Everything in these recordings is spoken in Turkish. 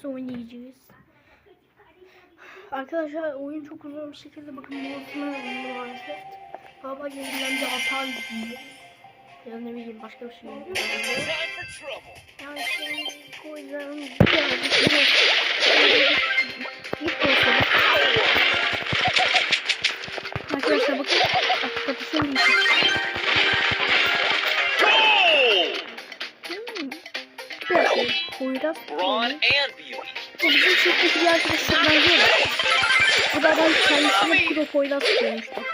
Stars oynayacağız. Arkadaşlar oyun çok uzun bir şekilde bakın bozma maalesef. Baba yeniden bir hata yüzünden. Ya ne bileyim başka bir şey. trouble. Yani şimdi koyacağım git olsun. Arkadaşlar bakın bak kapışın bir şey. Poyraz Ron oyunu. and Beauty. Bu bizim çiftlik bir arkadaşlar benziyor. Bu da ben kendisine pro Poyraz koymuştum.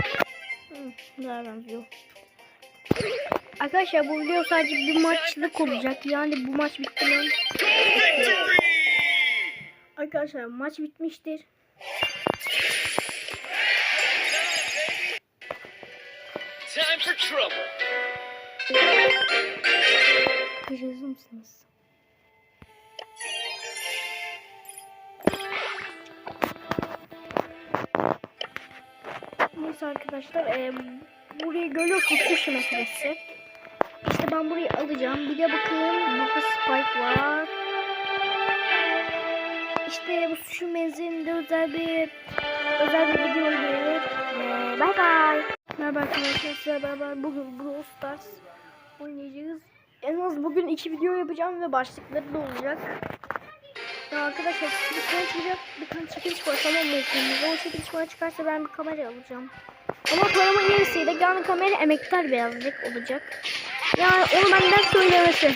Hmm, daha benziyor. Arkadaşlar bu video sadece bir maçlık olacak. Yani bu maç bitti mi? Arkadaşlar maç bitmiştir. Time for trouble. Kırılır mısınız? Neyse arkadaşlar eee burayı görüyorsunuz sushi meselesi. İşte ben burayı alacağım. Bir de bakın burada Spike var. İşte bu sushi menzilinde özel bir özel bir video gelir. Bye bye. Merhaba arkadaşlar size beraber bugün Brawl Stars oynayacağız. En az bugün iki video yapacağım ve başlıkları da olacak. Ya arkadaşlar bir tane çıkacak, bir tane çekiliş var tamam mı? O çekiliş bana çıkarsa ben bir kamera alacağım. Ama paramın yarısıyla yani kamera emektar beyazlık olacak. Yani onu benden söylemesi.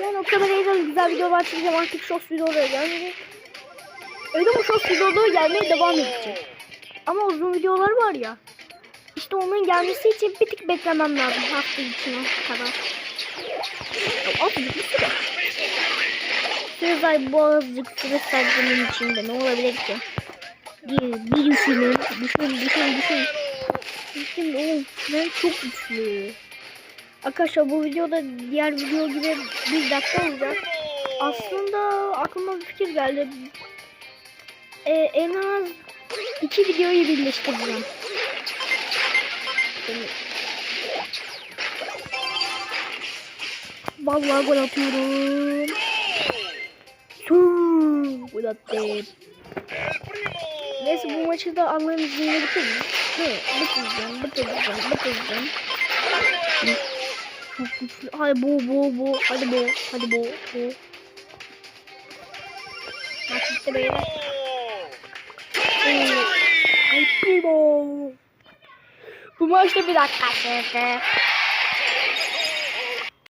Yani o kamerayı da güzel videolar çekeceğim artık short videolara gelecek. Öyle bu short videoları gelmeye devam edecek. Ama uzun videolar var ya. İşte onun gelmesi için bir tık beklemem lazım hafta içine kadar. Azıcık bir süre. Süre bu azıcık süre sargının içinde ne olabilir ki? Bir, bir düşünün, düşün, düşün, düşün. Düşün oğlum, ben çok güçlü. Arkadaşlar bu videoda diğer video gibi bir dakika olacak. Aslında aklıma bir fikir geldi. Ee, en az iki videoyu birleştireceğim. Vallahi gol atıyorum. Suuu, Gol attım. Neyse bu maçı da Allah'ın izniyle bitiririz. He, bitireceğim, bitireceğim. Çok güçlü. Hadi bo bo bo. Hadi bo. Hadi bo bo. Maç bitti beyler. Ay primo. Bu maçta bir dakika sürdü.